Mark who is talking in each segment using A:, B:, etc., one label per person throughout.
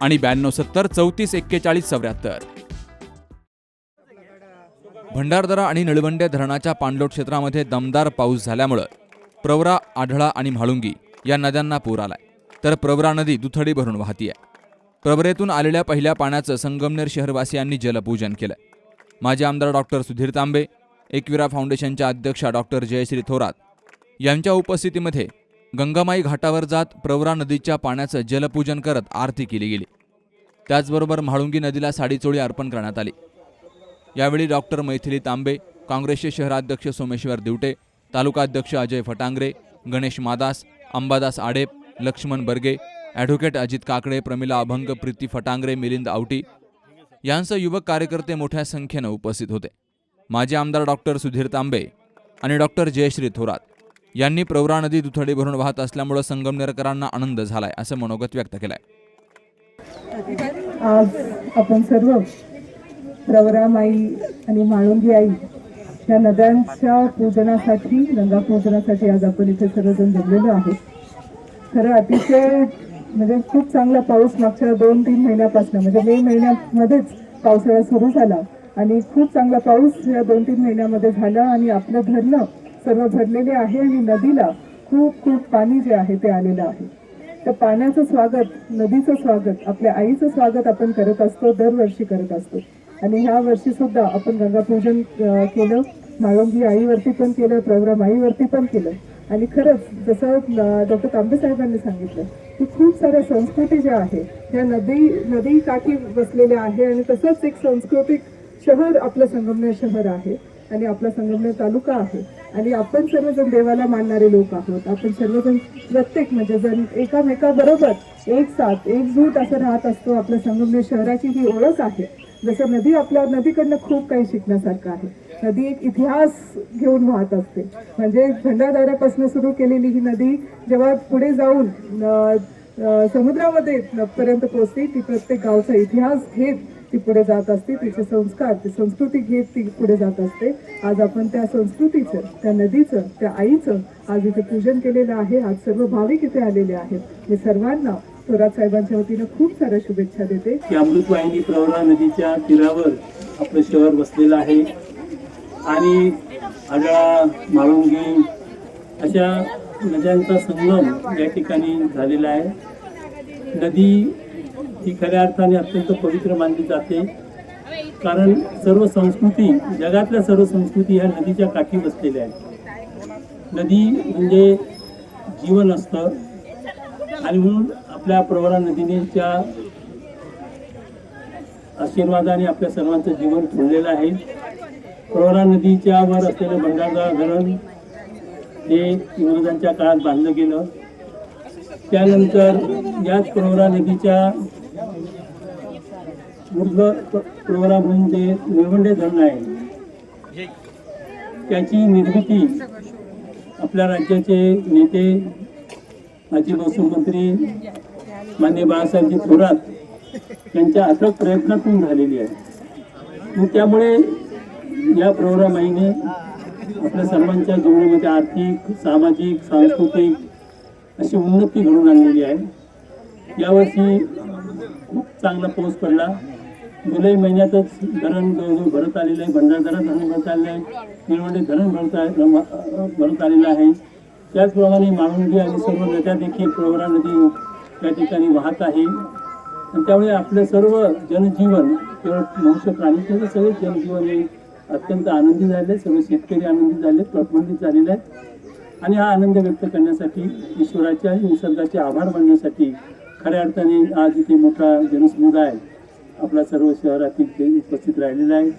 A: आणि ब्याण्णव सत्तर चौतीस एक्केचाळीस चौऱ्याहत्तर. भंडारदरा आणि निळवंडे धरणाच्या पाणलोट क्षेत्रामध्ये दमदार पाऊस झाल्यामुळं प्रवरा आढळा आणि म्हाळुंगी या नद्यांना पूर आलाय. तर प्रवरा नदी दुथडी भरून वाहतीये. प्रवरेतून आलेल्या पहिल्या पाण्याचं संगमनेर शहरवासियांनी जलपूजन केलं माजी आमदार डॉक्टर सुधीर तांबे एकविरा फाउंडेशनच्या अध्यक्षा डॉक्टर जयश्री थोरात यांच्या उपस्थितीमध्ये गंगामाई घाटावर जात प्रवरा नदीच्या पाण्याचं जलपूजन करत आरती केली गेली. त्याचबरोबर म्हाळुंगी नदीला साडीचोळी अर्पण करण्यात आली. यावेळी डॉक्टर मैथिली तांबे काँग्रेसचे शहराध्यक्ष सोमेश्वर दिवटे तालुकाध्यक्ष अजय फटांगरे गणेश मादास अंबादास आडेप लक्ष्मण बर्गे ॲडव्होकेट अजित काकडे प्रमिला अभंग प्रीती फटांगरे मिलिंद आवटी यांसह युवक कार्यकर्ते मोठ्या संख्येनं उपस्थित होते. माजी आमदार डॉक्टर सुधीर तांबे आणि डॉक्टर जयश्री थोरात यांनी प्रवरा नदी दुथडी भरून वाहत असल्यामुळं संगमनेरकरांना आनंद झालाय असं मनोगत व्यक्त केलंय.
B: आज आपण सर्व प्रवरामाई आणि माळुंगी आई या नद्यांच्या पूजनासाठी गंगा पूजनासाठी आज आपण इथे सर्वजण जमलेलो आहोत. खरं अतिशय म्हणजे खूप चांगला पाऊस मागच्या दोन तीन महिन्यापासून म्हणजे मे महिन्यामध्येच पावसाळा सुरू झाला आणि खूप चांगला पाऊस या दोन तीन महिन्यामध्ये झाला आणि आपलं धरणं सर्व भरलेले आहे आणि नदीला खूप खूप पाणी जे आहे ते आलेलं आहे. तर पाण्याचं स्वागत नदीचं स्वागत आपल्या आईचं स्वागत आपण करत असतो दरवर्षी करत असतो. आणि ह्या वर्षी सुद्धा आपण गंगापूजन केलं. माळोंगी आईवरती पण केलं प्रवरा आईवरती पण केलं. आणि खरंच जसं डॉक्टर तांबे साहेबांनी सांगितलं की खूप साऱ्या संस्कृती ज्या आहे त्या नदी नदी काठी बसलेल्या आहे आणि तसंच एक सांस्कृतिक शहर आपलं संगमनेर शहर आहे. आणि आपला संगमनेर तालुका आहे. आणि आपण सर्वजण देवाला मानणारे लोक आहोत. आपण सर्वजण प्रत्येक म्हणजे जण एकामेकाबरोबर एक साथ एकजूट असं राहत असतो. आपल्या संगमनेर शहराची ही ओळख आहे. जसं नदी आपल्या नदीकडनं खूप काही शिकण्यासारखं आहे. नदी एक इतिहास घेऊन वाहत असते. म्हणजे भंडारदाऱ्यापासून सुरू केलेली ही नदी जेव्हा पुढे जाऊन समुद्रामध्ये पर्यंत पोहोचते ती प्रत्येक गावचा इतिहास घेत ती पुढे जात असते तिचे संस्कार ती संस्कृती घेत ती पुढे जात असते. आज आपण त्या संस्कृतीचं त्या नदीचं त्या आईचं आज इथे पूजन केलेलं आहे. आज सर्व भाविक इथे आलेले आहेत. मी सर्वांना थोरात साहेबांच्या वतीनं खूप साऱ्या शुभेच्छा देते.
C: की अमृतवाहिनी प्रवरा नदीच्या तीरावर आपलं शहर वसलेलं आहे. आणि आडळा माळुंगी अशा नद्यांचा संगम या ठिकाणी झालेला आहे. नदी ही खऱ्या अर्थाने अत्यंत पवित्र मानली जाते. कारण सर्व संस्कृती जगातल्या सर्व संस्कृती ह्या नदीच्या काठी बसलेल्या आहेत. नदी म्हणजे जीवन असतं. आणि म्हणून आपल्या प्रवरा नदीनेच्या आशीर्वादाने आपल्या सर्वांचं जीवन फुललेलं आहे. प्रवरा नदीच्या वर असलेलं भंडारदरा धरण हे इंग्रजांच्या काळात बांधलं गेलं. त्यानंतर याच प्रवरा नदीच्या उर्ध्व प्रोग्राम प्रवरा म्हणून ते निळवंडे धरण आहे. त्याची निर्मिती आपल्या राज्याचे नेते माजी महसूलमंत्री मान्य बाळासाहेबजी थोरात यांच्या अथक प्रयत्नातून झालेली आहे. मग त्यामुळे या प्रोग्रामाईने आपल्या सर्वांच्या जीवनामध्ये आर्थिक सामाजिक सांस्कृतिक अशी उन्नती घडून आणलेली आहे. यावर्षी खूप चांगला पाऊस पडला. जुलै महिन्यातच धरण जवळजवळ भरत आलेलं आहे भंडार धरण भरत आलेलं आहे निळवंडे धरण भरत आहे भरत आलेलं आहे. त्याचप्रमाणे माळुंगी आणि सर्व नद्या देखील प्रवरा नदी त्या ठिकाणी वाहत आहे. आणि त्यामुळे आपलं सर्व जनजीवन केवळ मनुष्य प्राणी सगळे जनजीवन हे अत्यंत आनंदी झाले सर्व शेतकरी आनंदी झाले प्रतिबंधित झालेले आहेत. आणि हा आनंद व्यक्त करण्यासाठी ईश्वराचे आणि निसर्गाचे आभार मानण्यासाठी खऱ्या अर्थाने आज इथे मोठा जनसमुदाय आपला सर्व शहरातील ते उपस्थित राहिलेला आहे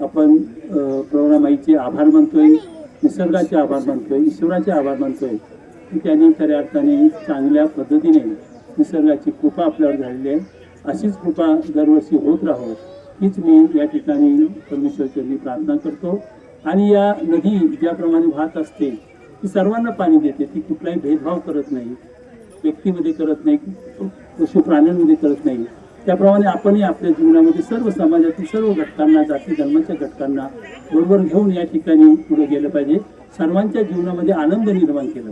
C: आपण अ, आभार मानतोय निसर्गाचे आभार मानतोय ईश्वराचे आभार मानतोय. की त्यांनी खऱ्या अर्थाने चांगल्या पद्धतीने निसर्गाची कृपा आपल्यावर झालेली आहे. अशीच कृपा दरवर्षी होत राहो हीच मी या ठिकाणी परमेश्वरचरणी प्रार्थना करतो. आणि या नदी ज्याप्रमाणे वाहत असते ती सर्वांना पाणी देते ती कुठलाही भेदभाव करत नाही. व्यक्तीमध्ये करत नाही पशु प्राण्यांमध्ये करत नाही. त्याप्रमाणे आपणही आपल्या जीवनामध्ये सर्व समाजातील सर्व घटकांना जाती धर्माच्या घटकांना बरोबर घेऊन या ठिकाणी पुढे गेलं पाहिजे. सर्वांच्या जीवनामध्ये आनंद निर्माण केला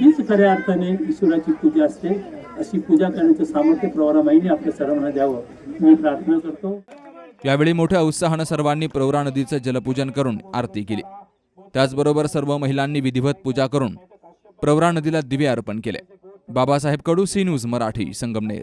C: हीच खऱ्या अर्थाने ईश्वराची पूजा असते. अशी पूजा करण्याचं सामर्थ्य प्रवरामाईने आपल्या सर्वांना द्यावं. मी प्रार्थना करतो.
A: यावेळी मोठ्या उत्साहानं सर्वांनी प्रवरा नदीचं जलपूजन करून आरती केली. त्याचबरोबर सर्व महिलांनी विधिवत पूजा करून प्रवरा नदीला दिवे अर्पण केले. Babasaheb Kadu C news Marathi Sangamner.